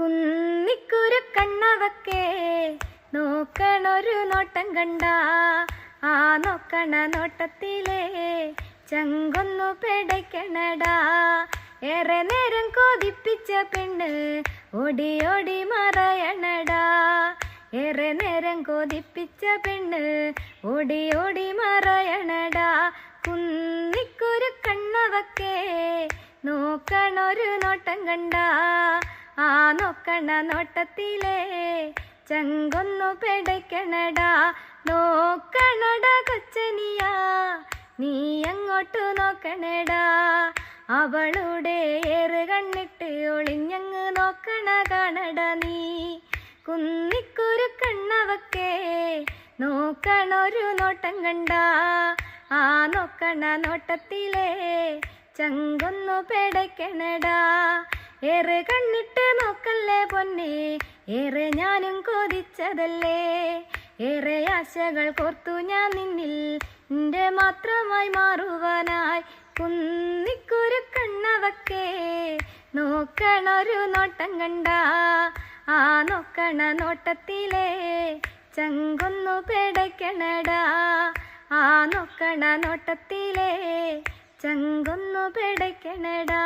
കുന്നിക്കുരു കണ്ണവക്കെ നോക്കണൊരു നോട്ടം കണ്ട. ആ നോക്കണ നോട്ടത്തിലേ ചങ്കൊന്നു പെടയ്ക്കണടാ. ഏറെ നേരം കൊതിപ്പിച്ച പെണ്ണ് ഓടി ഓടി മറയണടാ. ഏറെ നേരം കൊതിപ്പിച്ച പെണ്ണ് ഓടി ഓടി മറയണടാ. കുന്നിക്കുരു കണ്ണവക്കെ നോക്കണൊരു നോട്ടം കണ്ട. ആ നോക്കണ നോട്ടത്തിലേ ചങ്കൊന്നു പെടയ്ക്കണടാ നോക്കണട കൊച്ചനിയാ നീ അങ്ങോട്ട് നോക്കണടാ. അവളുടെ ഏറ് കണ്ണിട്ട് ഒളിഞ്ഞങ്ങ് നോക്കണ കാണട നീ. കുന്നിക്കൊരു കണ്ണവക്കെ നോക്കണൊരു നോട്ടം കണ്ട. ആ നോക്കണ നോട്ടത്തിലേ ചങ്കൊന്നു പെടയ്ക്കണടാ. ഏറ് കണ്ണിട്ട് നോക്കല്ലേ പൊന്നെ ഏറെ ഞാനും കൊതിച്ചതല്ലേ. ഏറെ ആശകൾ കോർത്തു ഞാൻ നിന്നിൽ നിന്റെ മാത്രമായി മാറുവാനായി കുന്നിക്കുരു കണ്ണവക്കേ. നോക്കണൊരു നോട്ടം കണ്ട ആ നോക്കണ നോട്ടത്തിലേ ചങ്കൊന്നു പെടയ്ക്കണടാ. ആ നോക്കണ നോട്ടത്തിലേ ചങ്കൊന്നു പെടയ്ക്കണടാ.